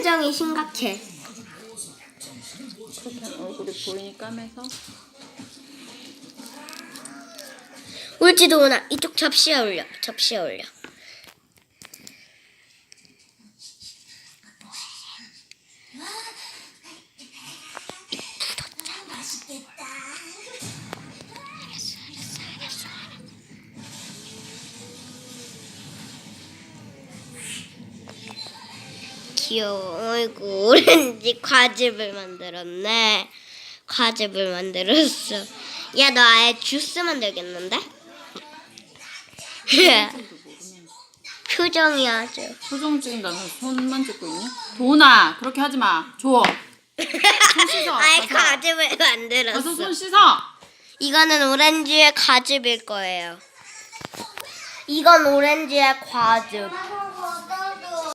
표정이 심각해. 얼굴이 보이니 까매서 울지도 오나 이쪽 접시에 올려. 접시에 올려. 귀여워. 어이구, 오렌지 과즙을 만들었네. 과즙을 만들었어. 야, 너 아예 주스 만들겠는데? 표정이 아주. 표정 찍는다며 손만 찍고 있냐? 도훈아 그렇게 하지 마. 줘. 씻어, 아예 가서. 과즙을 가서 만들었어. 손 씻어. 이거는 오렌지의 과즙일 거예요. 이건 오렌지의 과즙.